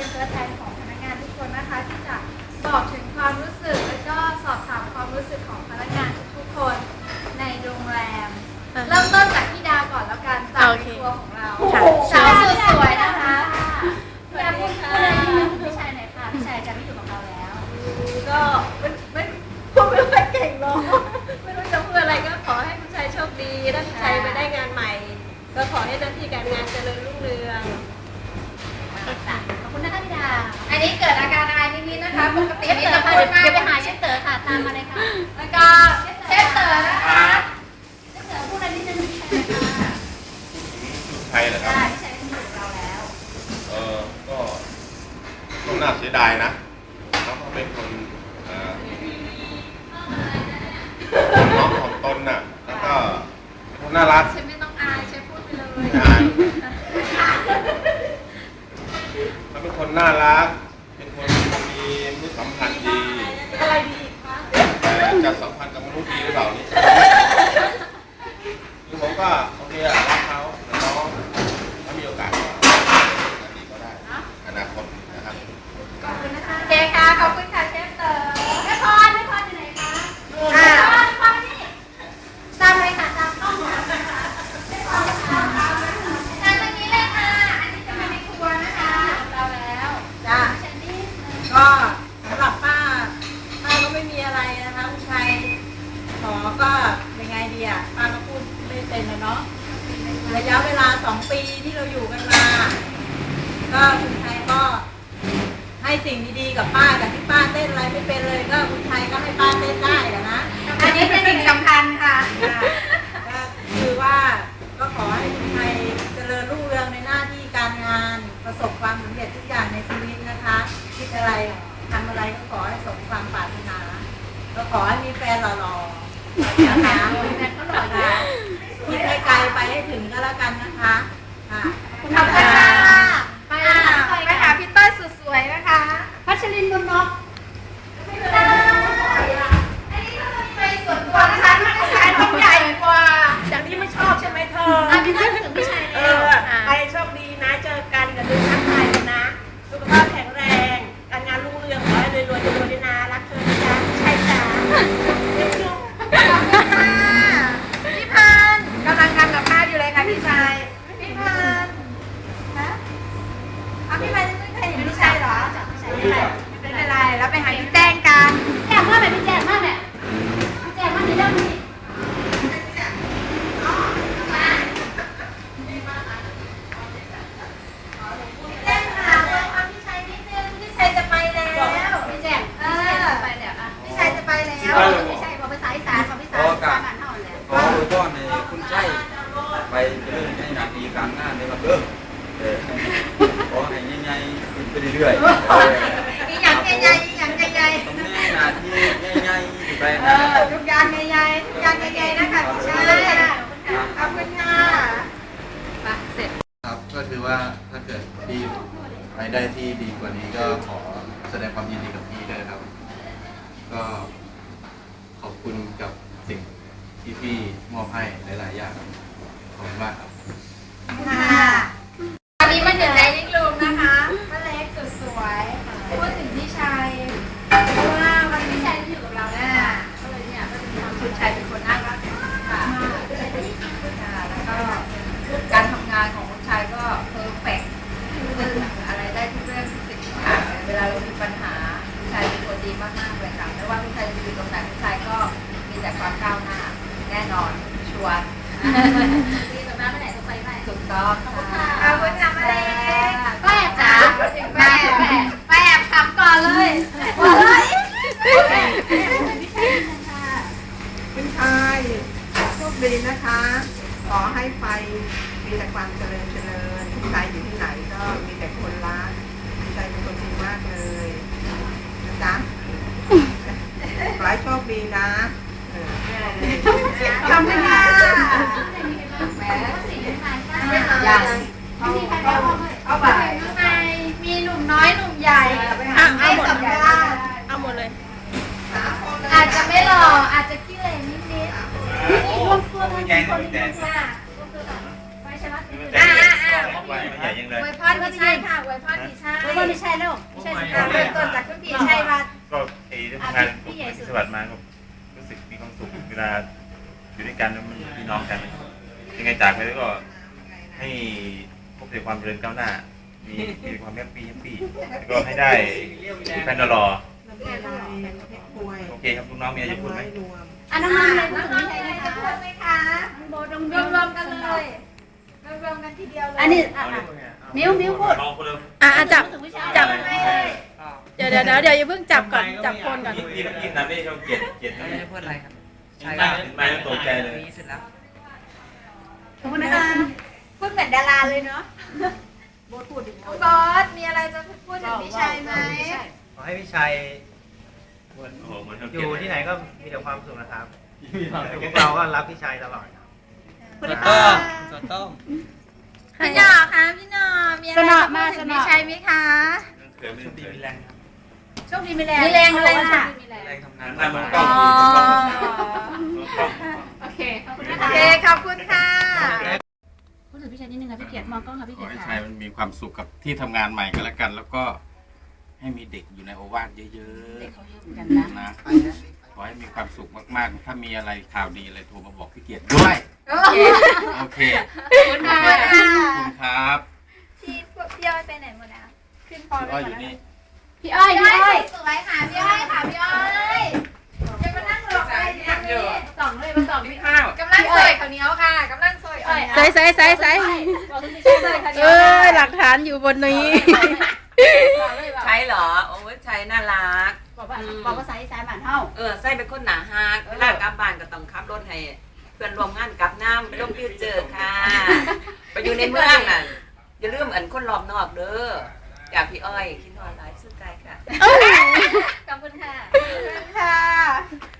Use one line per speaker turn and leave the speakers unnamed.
เป็นตัวแทนของพนักงานทุกคนนะคะ ที่จะบอกถึงความรู้สึก แล้วก็สอบถามความรู้สึกของพนักงานทุกๆคนในโรงแรม
อ่า
เริ่มต้นจากพี่ดาก่อนแล้วกันจาก
โอ
ใน
เค
ครัวของเรา
ค่ะ
สาวสุดสวยนะคะ
พี่ดาพูดพูดอะไรนิดนึงพี่ชายหน่อยค่ะพี่ชายจะไม่อยู่กับเราแล้ว
ก็ไม่ไม่พูดไม่ค่อยเก่งหรอกไม่รู้จะพูดอะไรก็ขอให้คุณชายโชคดีถ้าคุณชายไปได้งานใหม่ ก็ขอให้หน้าที่การงานเจริญรุ่งเรือง
ขอบคุณนะคะพี่ดา
อั นนี้เกิดอาการอายนิดๆนะคะปกติ
เชฟ
นี่
เต๋อ
จะ
ค่ะ
พูดมาก
เดี๋ยวไปหาเชฟเต๋อค่ะตามมาเลยค่ะ
แล้วก็เชฟเต๋อนะคะ
เชฟเต๋อพูดอะไรนิดนึงพี่ชายหน่อยค่ะ
ไทยนะครับ
ได้พี่ชายไม่อยู่กับเราแล้ว
เออก็ก็น่าเสียดายนะเขาก็เป็นคนเอ่อน้องของตนน่ะแล้วก็เป็นคนน่ารัก
เชฟไม่ต้องอายเชฟพูดไปเลย
งานเขาเป็นคนน่ารัก แต่จะสัมพันธ์กับ เป็นนะ
เนาะ
ระ
ยะเว
ลาสองปีที่เราอยู่กันมา ก็คุณชายก็ให้สิ่งดีๆกับป้าแต่ที่ป้าเต้นอะไรไม่เป็นเลย ก็คุณชายก็ให้ป้าเต้นได้อะนะ
อันนี้เป็นสิ่งสำคัญค่ะ
ก็คือว่าก็ขอให้คุณไทยเจริญรุ่งเรืองในหน้าที่การงาน ประสบความสำเร็จทุกอย่างในชีวิตนะคะ คิดอะไรทำอะไรก็ขอให้สมความปรารถนา ก็ขอให้มีแฟนหล่อๆนะคะ ไกลไปให้ถึงก็แล้วกันนะคะค่ะ
ขอบคุณค่ะ
ไป
อ่า
ค่ะไป
ไปหา
ค่ะ
พี่เต้ยสุดสวยนะคะ
พัชรินบุญนก
อันนี้ก็จะไปส่วนตัวนะคะที่ผู้ชายต้องใหญ่กว่า
อย่างนี้ไม่ชอบใช่ไหมเธอ
อะพี่เต้ยพูดถึงพี่ชาย
เอ
แล้ว
อใครโชคดีนะ เจอกันกับดูทักทายกันนะ สุขภาพแข็งแรง การงานรุ่งเรือง ขอให้รวยๆจะรวยด้วยนะ รักเธอนะจ๊ะใช่จ้ะ
ขอบคุณค่ะพี่พันธุ์กำลังทำกับข้าวอยู่เลยค่ะพี่ชาย พี่พันธุ์ฮะเอาพี่พันธุ์ไม่เคยเห็นพี่ชายเหรอ
จากพี่ชาย
ไม่เป็นไร แล้วไปหาพี่แจ้งกัน
แจกมากแบบพี่แจกมากแบบพี่แจกมากในเรื่องนี้
แจ้งค่ะว่าเอาพี่ชายนิดนึงพี่ชายจะไปแล้ว
พี่แจก
เอ
พี่แจ
อก
ไปแล้วอะ
พี่ชายจะไป แล้ว
พี่ชายบอกภาษาอีสานบอกภาษาอีสานอ่านเท่าแหละ
ขออวยพรให้คุณใชัยไปเจริญในหน้าที่กางานในครับเด้อเออขอให้ใหญ่ๆขึ้นไปเรื่อยๆ
มีอย่างใหญ่ๆมีอย่างใหญ่ๆ
ตำแหน่งหน้าที่ใหญ่ๆไปนะ
ทุกอย่างใหญ่ๆทุกอย่างใหญ่ๆนะคะพี่ชายขอบคุณค่ะไปเสร็จ
ครับก็คือว่าถ้าเกิดพี่ไปได้ที่ดีกว่านี้ก็ขอแสดงความยินดีกับพี่ด้วยครับ ก็ขอบคุณกับสิ่งที่พี่มอบให้หลายๆอย่างขอบคุณมากครับ
ค่ะวันนี้มาถึงไดนิ่งรูมนะคะป้าเล็กสุดสวยพูดถึงพี่ชายเพราะว่าวันนี้
พี่ชายที่อยู่กับเรา
อ่า
เนี่ยก็เลยเนี่ยก็จะมีความ
คุณชายเป็นคนน่ารักค่ะค่ะแล้วก็การทำงานของคุณชายก็เพอร์เฟกต์อะไรได้ทุกเรื่องทุกสิ่งทุกอย่างเลยเวลาเรามีปัญหาคุณชายเป็นคนดีมากๆเลยค่ะไม่ว่าคุณชายจะอยู่ตรงไหนคุณชายก็มีแต่ความก้าวหน้า แน่นอนชัว ร์
ที่ตรงนั้นไปไหนก็ไปไป
ถูกต้องค่ะขอบคุณค่ะมาเล็ก
ก็แอบจ๋า
แม่แม่แม่แอบขำก่อนเลยหัวเราะอีก
คุณชายโชคดีนะคะ ขอให้ไปมีแต่ความเจริญเจริญคุณชายอยู่ที่ไหนก็มีแต่คนรักคุณชายเป็นคนดีมากเลยนะจ๊ะขอให้โชคดีนะเออ
ขอบคุณค่ะ
แหมสิ่งที่นายก็
ยัง
มีใครได้ บ้างเลย
เอาไปข้างในมีหนุ่มน้อยหนุ่มใหญ่ให้สัมภาษณ์
เอาหมดเลย
อาจจะไม่หล่ออาจจะขี้เหร่นิดนิด
รวมตัวกันสี่คนนี้ค่ะ
ไปใช่ไหมอ่าอ่าอ่า
ไว
ยพร
รพี่ชัยค่ะอวยพรพี่ชัยอวยพรพี่ชัยลูกพี่ชัยสิค่ะเริ่มต้นจากคุณพี่ชัยว่า
ก็ไอ้ทำงานผมไปสวัสดิ์มาก็รู้สึกมีความสุขเวลาอยู่ด้วยกันแล้วมันพี่น้องกัน ยังไงจากไปแล้วก็ ให้พบแต่ความเจริญก้าวหน้า มีมีแต่ความแฮปปี้แฮปปี้แล้วก็ให้ได้แฟนรอโอเคครับลูกน้องมีอะไรจะพูดไหม
อะน้องๆเลยพูดถึงพี่ชัย
จะ
นะคะ
พูดไหมคะรวมรวมๆกันเลยรวมๆกันทีเดียวเลย
อันนี้อะอะมิ้วมิ้วพูด
มองคนเดิม
อะอะจับ
พูดถึงพี่ชัย
จับ
เลย
เดี๋ยวเดี๋ยวเดี๋ยวเดี๋ยวอย่าเพิ่งจับก่อน จับคนก่อน
ที่ที่ที่นั้นนี่เขาเกลียดเกลียด
ไม่ได้พูดอะไรครับ
ใช่เห็นไหมแล้วตกใจเลย
นี้เสร็จแล้ว
ขอบคุณนะคะ
พูดเหมือนดาราเลยเนาะ
โบทพูดถึง
น้องบอสมีอะไรจะพูดถึงพี่ชัยไหม
ขอให้พี่ชัย
โอ้โหเหมือนเขา
อ
เกลีย
ยู่
ด
ที่ไหนก็มีแต่ความสุขนะครับพวกเราก็รักพี่ชัยตลอดครับ
ส่วนต้มส่วนต้ม
พี่หน่อคะพี่หน่อมีอะไรจะพูดถึงพี่ชัยไหมคะ
เขินไม่ได้เขิน
มีแรงครับ
โชคดีมีแรง
มีแรงอะไรล่ะ
แรงทำงาน
หันหน้ามองกล้องคุยมองกล้องมองกล้อง
โอเคขอบคุณนะ
โอ
คะ
เคขอบคุณค่ะ
พูดถึงพี่ชัยนิดนึงค่ะพี่เกียรติมองกล้องค่ะพี่
ข
เกี
อย
รติ
ให้
ค่ะ
ชัยมันมีความสุขกับที่ทำงานใหม่กันแล้วกัน แล้วก็ให้มีเด็กอยู่ในโอวาทเยอะ
เด็กเขาเยอะเหมือนกันนะ
ๆนะขอให้มีความสุขมากๆ ถ้ามีอะไรข่าวดีอะไรโทรมาบอกพี่เกียรติด้วยโอเค
ขอบคุณค่ะ
ขอบคุณครับ
พี่พี่อ้อยไปไหนหมดอะขึ้นพอ
พี่
เล
อ้อย
ย
อยู่นี่
พี่อ้อย
พี่
พี่
อ้
อ้
อ
อยย
สวยๆค่ะพี่อ้อยค่ะพี่อ้อย เจอต่
องเลยมาต่องพี่
ข้าว
กำลังสวยข้าวเหนียวค่ะกำลังสวยอ่
ใส่ใส่ใส่ใส่
เอ
อหลักฐานอยู่บนนี้
ใช่เหรอ โอ้ยใช่น่ารัก
บอกว่าบอกว่าใส่ใส่บ้านเฮา
เออใส่เป็นคนหนาฮักเวลากลับบ้านก็ต้องขับรถให้เพื่อนรวมงานกลับน้ำไปร่วมพิวเจอค่ะ ไปอยู่ในเมืองน่ะอย่าลืมอันคนรอบนอกเด้อจากพี่อ้อยคิดนอนไลฟ์สุดใจค่ะ
ขอ
บคุณค่ะขอบคุณค่ะ